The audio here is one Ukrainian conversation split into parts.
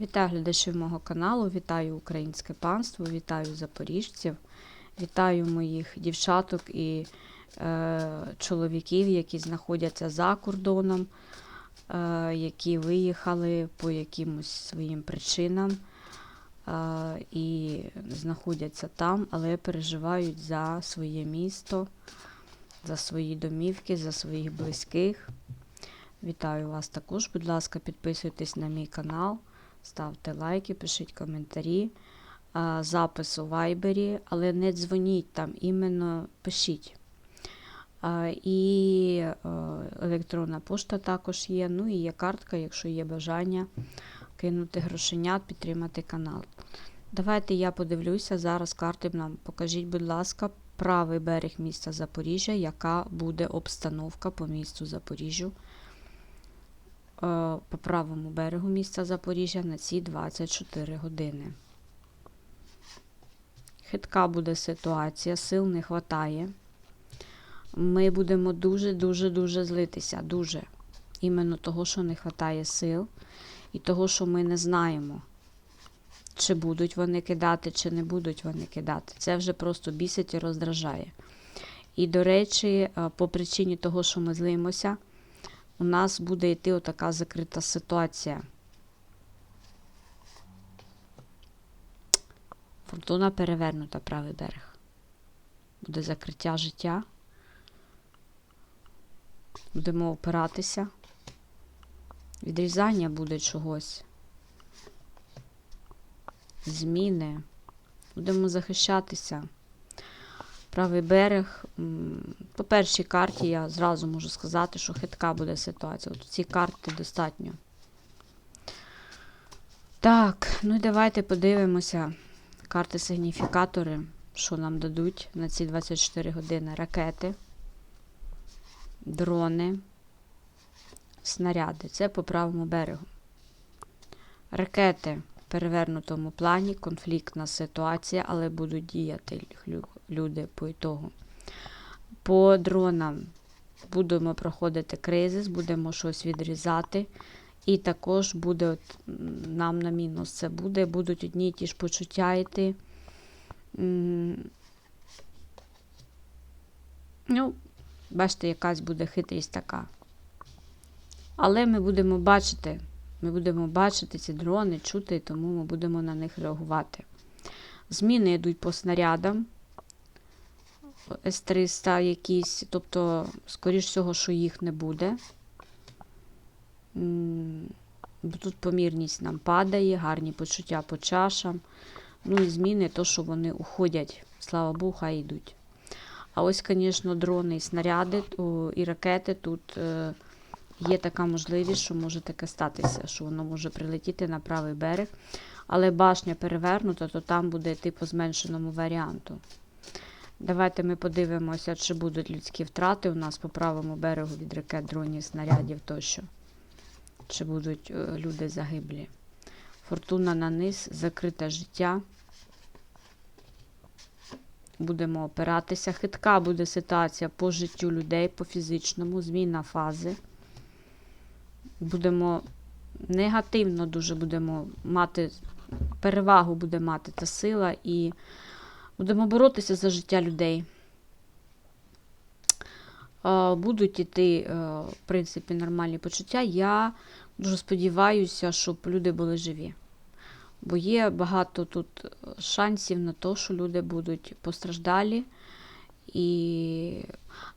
Вітаю глядачів мого каналу, вітаю українське панство, вітаю запоріжців, вітаю моїх дівчаток і е, чоловіків, які знаходяться за кордоном, е, які виїхали по якимось своїм причинам е, і знаходяться там, але переживають за своє місто, за свої домівки, за своїх близьких. Вітаю вас також. Будь ласка, підписуйтесь на мій канал, ставте лайки, пишіть коментарі. Запис у вайбері, але не дзвоніть там, іменно пишіть. І е, електронна пошта також є. Ну і є картка, якщо є бажання кинути грошенят, підтримати канал. Давайте я подивлюся зараз карти нам. Покажіть, будь ласка, правий берег міста Запоріжжя, яка буде обстановка по місту Запоріжжю по правому берегу міста Запоріжжя на ці 24 години. Хитка буде ситуація, сил не вистачає. Ми будемо дуже-дуже-дуже злитися. Дуже. Іменно того, що не вистачає сил, і того, що ми не знаємо, чи будуть вони кидати, чи не будуть вони кидати. Це вже просто бісить і роздражає. І, до речі, е, по причині того, що ми злимося, у нас буде йти отака закрита ситуація. Фортуна перевернута правий берег. Буде закриття життя. Будемо опиратися. Відрізання буде чогось. Зміни. Будемо захищатися. Правий берег. По першій карті я зразу можу сказати, що хитка буде ситуація. От ці карти достатньо. Так, ну і давайте подивимося. Карти сигніфікатори, що нам дадуть на ці 24 години. Ракети, дрони, снаряди. Це по правому берегу. Ракети перевернутому плані, конфліктна ситуація, але будуть діяти люди по ітогу. По дронам будемо проходити кризис, будемо щось відрізати. І також буде от, нам на мінус це буде, будуть одні й ті ж почуття йти. Ну, бачите, якась буде хитрість така. Але ми будемо бачити, ми будемо бачити ці дрони, чути, тому ми будемо на них реагувати. Зміни йдуть по снарядам. С-300 якісь, тобто, скоріш всього, що їх не буде. Тут помірність нам падає, гарні почуття по чашам. Ну і зміни, то, що вони уходять. Слава Богу, хай йдуть. А ось, звісно, дрони і снаряди і ракети тут е, є така можливість, що може таке статися, що воно може прилетіти на правий берег. Але башня перевернута, то там буде йти по зменшеному варіанту. Давайте ми подивимося, чи будуть людські втрати у нас по правому берегу від ракет, дронів, снарядів тощо. Чи будуть е, люди загиблі. Фортуна на низ, закрите життя. Будемо опиратися. Хитка буде ситуація по життю людей, по фізичному, зміна фази. Будемо негативно дуже будемо мати, перевагу буде мати та сила і будемо боротися за життя людей. Е, Будуть іти, е, в принципі, нормальні почуття. Я дуже сподіваюся, щоб люди були живі. Бо є багато тут шансів на те, що люди будуть постраждалі. І...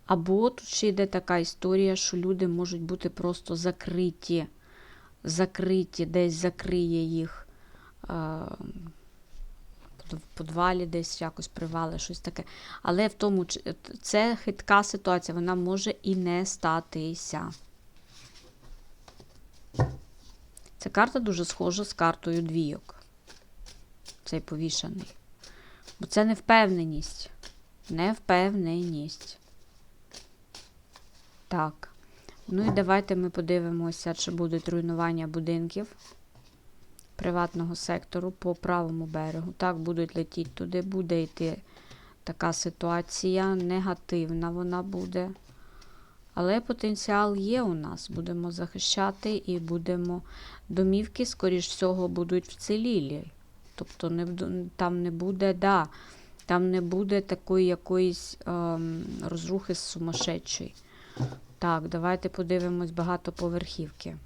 Або тут ще йде така історія, що люди можуть бути просто закриті, закриті, десь закриє їх в подвалі, десь якось привали, щось таке. Але в тому, це хитка ситуація, вона може і не статися. Ця карта дуже схожа з картою двійок. Цей повішаний. Бо це невпевненість. Невпевненість. Так. Ну і давайте ми подивимося, чи будуть руйнування будинків приватного сектору по правому берегу. Так, будуть летіти туди, буде йти така ситуація. Негативна вона буде. Але потенціал є у нас. Будемо захищати і будемо. Домівки, скоріш всього, будуть вцілілі. Тобто не, там не буде, да, там не буде такої якоїсь ем, розрухи сумасшедшої. Так, давайте подивимось багатоповерхівки.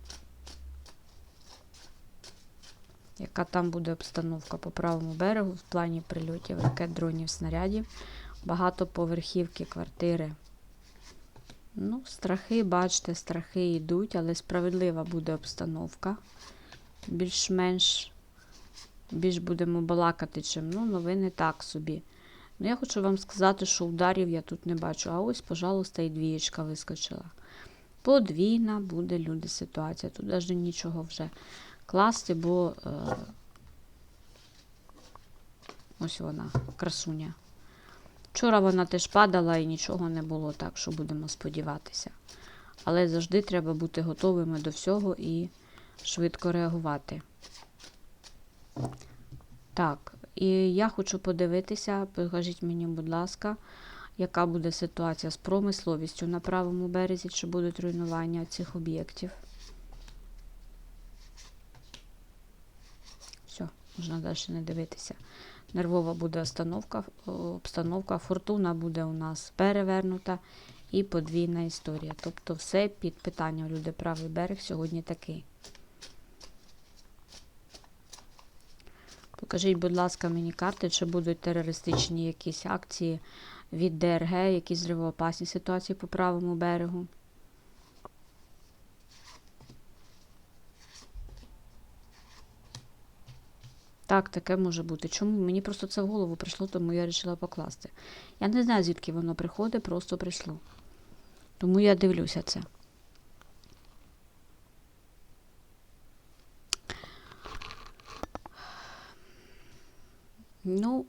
Яка там буде обстановка по правому берегу в плані прильотів, ракет, дронів, снарядів, багатоповерхівки, квартири. Ну, страхи, бачите, страхи йдуть, але справедлива буде обстановка. Більш-менш більш будемо балакати, чим ну, новини так собі. Ну, я хочу вам сказати, що ударів я тут не бачу. А ось, пожалуйста, і двієчка вискочила. Подвійна буде люди ситуація. Тут навіть нічого вже класти, бо е, ось вона, красуня. Вчора вона теж падала і нічого не було, так що будемо сподіватися. Але завжди треба бути готовими до всього і швидко реагувати. Так, і я хочу подивитися, покажіть мені, будь ласка, яка буде ситуація з промисловістю на правому березі, чи будуть руйнування цих об'єктів. Все, можна далі не дивитися. Нервова буде остановка, обстановка, фортуна буде у нас перевернута і подвійна історія. Тобто все під питанням люди правий берег сьогодні такий. Покажіть, будь ласка, мені карти, чи будуть терористичні якісь акції від ДРГ, якісь зривоопасні ситуації по правому берегу. Так, таке може бути. Чому? Мені просто це в голову прийшло, тому я вирішила покласти. Я не знаю, звідки воно приходить, просто прийшло. Тому я дивлюся це. Ну,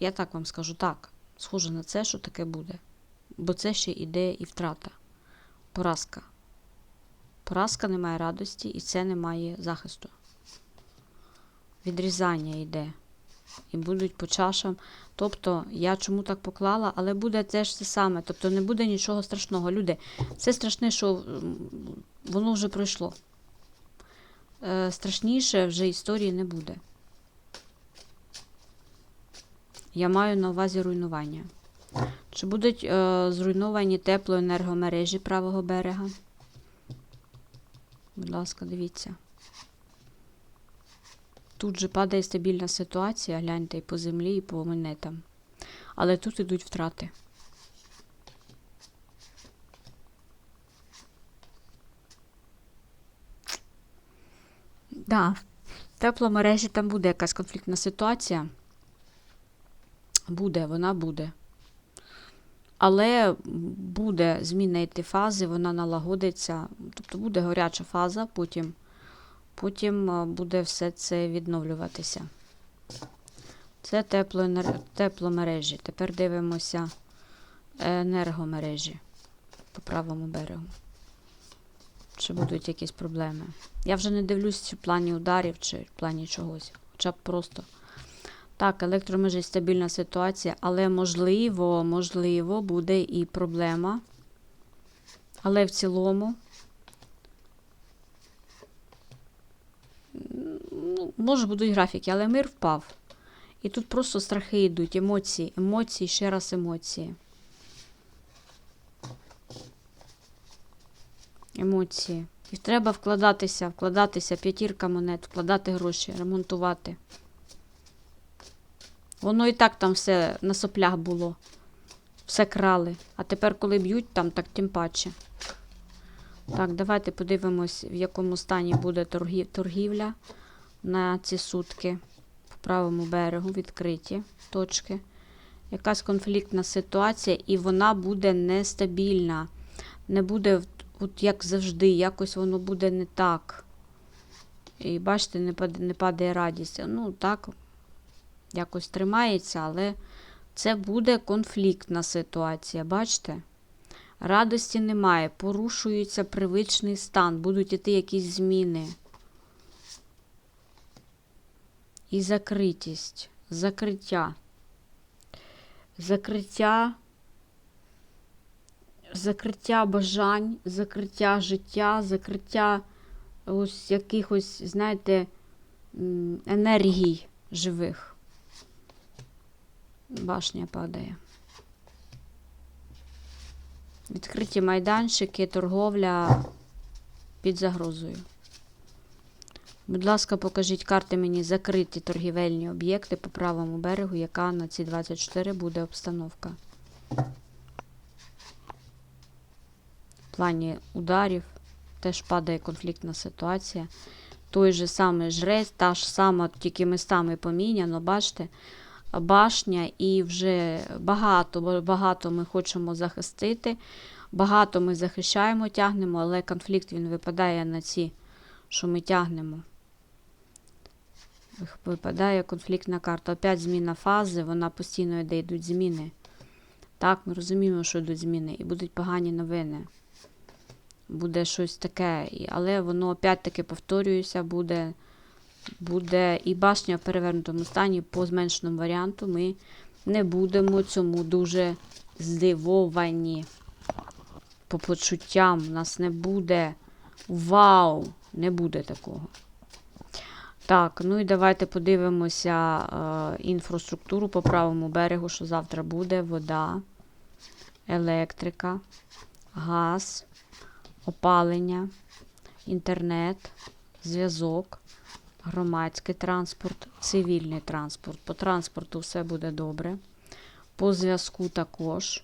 я так вам скажу, так, схоже на це, що таке буде. Бо це ще іде і втрата. Поразка. Поразка немає радості, і це немає захисту. Відрізання йде. І будуть по чашам. Тобто, я чому так поклала, але буде те саме. Тобто не буде нічого страшного. Люди, це страшне, що воно вже пройшло. Е, страшніше вже історії не буде. Я маю на увазі руйнування. Чи будуть е, зруйновані теплоенергомережі правого берега? Будь ласка, дивіться. Тут же падає стабільна ситуація, гляньте і по землі, і по монетам. Але тут ідуть втрати. Да, в тепломережі там буде якась конфліктна ситуація. Буде, вона буде. Але буде зміна йти фази, вона налагодиться. Тобто буде гаряча фаза, потім, потім е, буде все це відновлюватися. Це тепломережі. Тепер дивимося енергомережі по правому берегу. Чи будуть якісь проблеми? Я вже не дивлюсь в плані ударів чи в плані чогось. Хоча б просто. Так, електромежі стабільна ситуація, але можливо, можливо, буде і проблема. Але в цілому. Ну, може, будуть графіки, але мир впав. І тут просто страхи йдуть, емоції, емоції, ще раз емоції. Емоції. І треба вкладатися, вкладатися, п'ятірка монет, вкладати гроші, ремонтувати. Воно і так там все на соплях було. Все крали. А тепер, коли б'ють там, так тим паче. Так, давайте подивимось, в якому стані буде торгів, торгівля на ці сутки. По правому берегу відкриті точки. Якась конфліктна ситуація, і вона буде нестабільна. Не буде, от як завжди, якось воно буде не так. І бачите, не падає, не падає радість. Ну, так, якось тримається, але це буде конфліктна ситуація, бачите? Радості немає, порушується привичний стан, будуть іти якісь зміни. І закритість, закриття. Закриття закриття бажань, закриття життя, закриття ось якихось, знаєте, енергій живих. Башня падає. Відкриті майданчики, торговля під загрозою. Будь ласка, покажіть карти мені закриті торгівельні об'єкти по правому берегу, яка на ці 24 буде обстановка. В плані ударів теж падає конфліктна ситуація. Той же самий жрець, та ж сама, тільки містами поміняно, бачите, башня, і вже багато, багато ми хочемо захистити. Багато ми захищаємо, тягнемо, але конфлікт він випадає на ці, що ми тягнемо. Випадає конфліктна карта. Опять зміна фази, вона постійно йде, йдуть зміни. Так, ми розуміємо, що йдуть зміни, і будуть погані новини. Буде щось таке, але воно опять-таки повторюється, буде, буде і башня в перевернутому стані по зменшеному варіанту. Ми не будемо цьому дуже здивовані. По почуттям у нас не буде. Вау! Не буде такого. Так, ну і давайте подивимося е, інфраструктуру по правому берегу, що завтра буде: вода, електрика, газ, опалення, інтернет, зв'язок, громадський транспорт, цивільний транспорт. По транспорту все буде добре. По зв'язку також.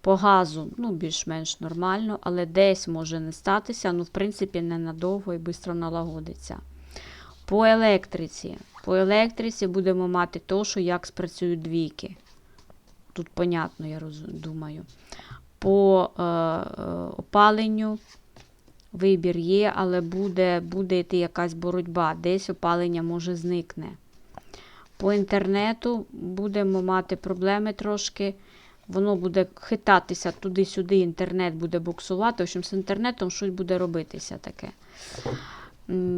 По газу, ну, більш-менш нормально, але десь може не статися, ну, в принципі, ненадовго і швидко налагодиться. По електриці. По електриці будемо мати то, що як спрацюють двійки. Тут понятно, я думаю. По е, е, опаленню вибір є, але буде, буде йти якась боротьба. Десь опалення може зникне. По інтернету будемо мати проблеми трошки. Воно буде хитатися туди-сюди, інтернет буде буксувати. В общем, з інтернетом щось буде робитися таке.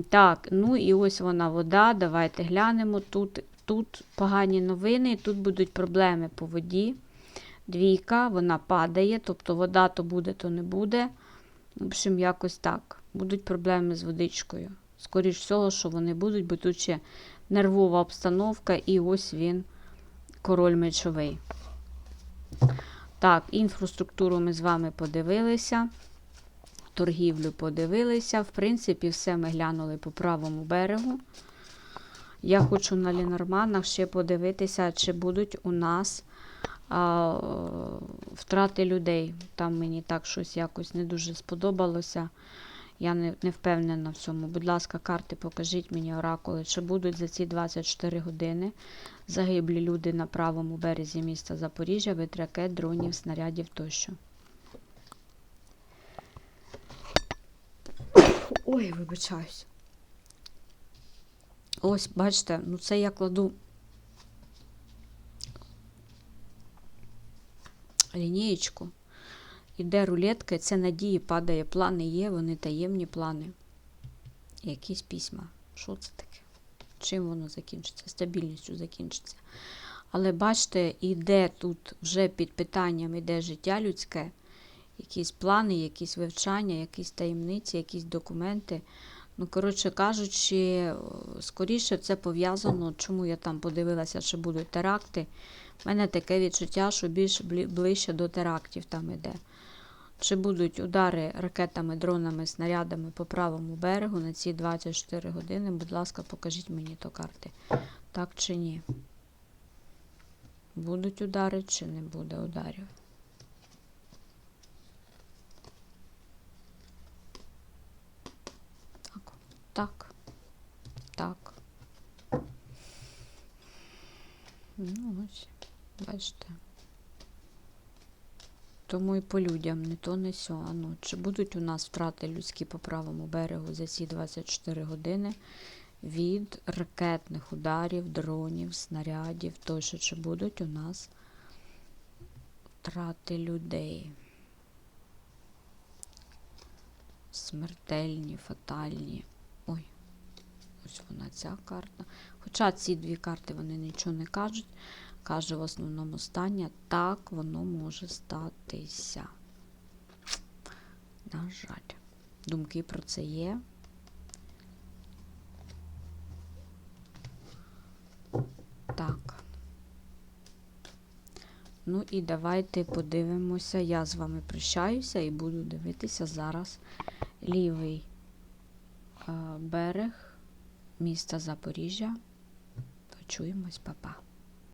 Так, ну і ось вона вода. Давайте глянемо. Тут, тут погані новини, тут будуть проблеми по воді. Двійка, вона падає, тобто вода то буде, то не буде. В общем, якось так. Будуть проблеми з водичкою. Скоріш всього, що вони будуть, бо тут ще нервова обстановка, і ось він, король мечовий. Так, інфраструктуру ми з вами подивилися. Торгівлю подивилися. В принципі, все ми глянули по правому берегу. Я хочу на Лінорманах ще подивитися, чи будуть у нас а, втрати людей. Там мені так щось якось не дуже сподобалося. Я не, не впевнена в цьому. Будь ласка, карти покажіть мені оракули, чи будуть за ці 24 години загиблі люди на правому березі міста Запоріжжя від ракет, дронів, снарядів тощо. Ой, вибачаюсь. Ось, бачите, ну це я кладу лінієчку. Іде рулетка, це надії падає. Плани є, вони таємні плани. Якісь письма. Що це таке? Чим воно закінчиться? Стабільністю закінчиться. Але бачите, іде тут вже під питанням іде життя людське, якісь плани, якісь вивчання, якісь таємниці, якісь документи. Ну, коротше кажучи, скоріше це пов'язано, чому я там подивилася, чи будуть теракти. У мене таке відчуття, що більш ближче до терактів там іде. Чи будуть удари ракетами, дронами, снарядами по правому берегу на ці 24 години? Будь ласка, покажіть мені то карти. Так чи ні? Будуть удари чи не буде ударів? Так, так. Ну, ось, бачите. Тому і по людям, не то, не сьо. А ну, чи будуть у нас втрати людські по правому берегу за ці 24 години від ракетних ударів, дронів, снарядів, тощо, чи будуть у нас втрати людей? Смертельні, фатальні. Ось вона ця карта. Хоча ці дві карти вони нічого не кажуть. Каже в основному стання, так воно може статися. На жаль. Думки про це є. Так. Ну і давайте подивимося. Я з вами прощаюся і буду дивитися зараз лівий е, берег міста Запоріжжя. Почуємось, па-па.